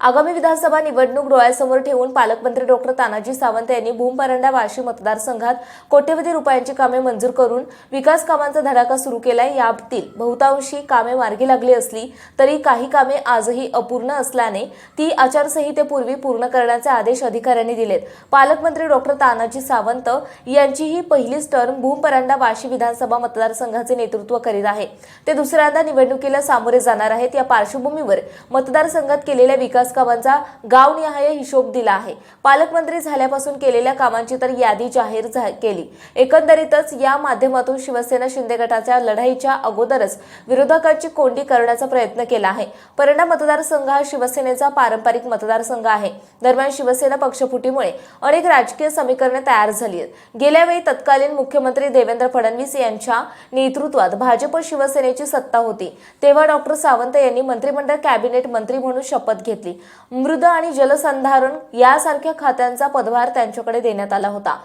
आगामी विधानसभा निवडणूक डोळ्यासमोर ठेवून पालकमंत्री डॉक्टर तानाजी सावंत यांनी भूमपरंडा वाशी मतदारसंघात कोट्यवधी रुपयांची कामे मंजूर करून विकास कामांचा धडाका सुरू केलाय. यातील बहुतांशी कामे मार्गी लागली असली तरी काही कामे आजही अपूर्ण असल्याने ती आचारसंहितेपूर्वी पूर्ण करण्याचे आदेश अधिकाऱ्यांनी दिलेत. पालकमंत्री डॉक्टर तानाजी सावंत यांची ही पहिलीच टर्म भूमपरंडा वाशी विधानसभा मतदारसंघाचे नेतृत्व करीत आहे. ते दुसऱ्यांदा निवडणुकीला सामोरे जाणार आहेत. या पार्श्वभूमीवर मतदारसंघात केलेल्या विकास कामांचा गावनिहाय हिशोब दिला आहे. पालकमंत्री झाल्यापासून केलेल्या कामांची तर यादी जाहीर झा- केली. एकंदरीतच या माध्यमातून शिवसेना शिंदे गटाच्या लढाईच्या अगोदरच विरोधकांची कोंडी करण्याचा प्रयत्न केला आहे. परिणाम मतदारसंघ हा शिवसेनेचा पारंपरिक मतदारसंघ आहे. दरम्यान शिवसेना पक्षफुटीमुळे अनेक राजकीय समीकरणे तयार झाली आहेत. गेल्या वेळी तत्कालीन मुख्यमंत्री देवेंद्र फडणवीस यांच्या नेतृत्वात भाजप शिवसेनेची सत्ता होती. तेव्हा डॉक्टर सावंत यांनी मंत्रिमंडळ कॅबिनेट मंत्री म्हणून शपथ घेतली. मृद आणि जलसंधारण यासारख्या खात्यांचा पदभार त्यांच्याकडे देण्यात आला होता.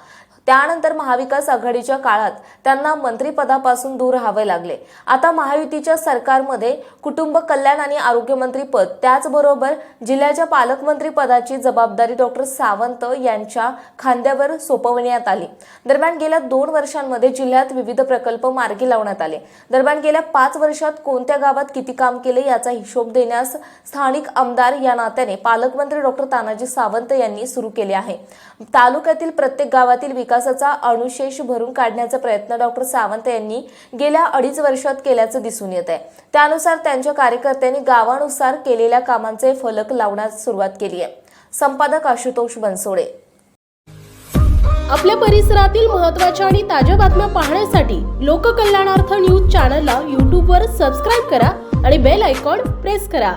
त्यानंतर महाविकास आघाडीच्या काळात त्यांना मंत्रिपदापासून दूर राहावे लागले. आता महायुतीच्या सरकारमध्ये कुटुंब कल्याण आणि आरोग्यमंत्री पद त्याचबरोबर जिल्ह्याच्या पालकमंत्री पदाची जबाबदारी डॉक्टर सावंत यांच्या खांद्यावर सोपवण्यात आली. दरम्यान गेल्या दोन वर्षांमध्ये जिल्ह्यात विविध प्रकल्प मार्गी लावण्यात आले. दरम्यान गेल्या पाच वर्षात कोणत्या गावात किती काम केले याचा हिशोब देण्यास स्थानिक आमदार या नात्याने पालकमंत्री डॉक्टर तानाजी सावंत यांनी सुरू केले आहे. तालुक्यातील प्रत्येक गावातील विकास विकासाचा अनुशेष भरून काढण्याचा प्रयत्न डॉक्टर सावंत यांनी गेल्या अडीच वर्षात केल्याचं दिसून येत आहे त्यानुसार त्यांच्या कार्यकर्त्यांनी गावानुसार केलेल्या कामांचे फलक लावण्यास सुरुवात केली आहे. संपादक आशुतोष बनसोडे. आपल्या परिसरातील महत्त्वाच्या आणि ताज्या बातम्या पाहण्यासाठी लोककल्याणार्थ न्यूज चॅनलला यूट्यूबवर सबस्क्राईब करा आणि बेल आयकॉन प्रेस करा.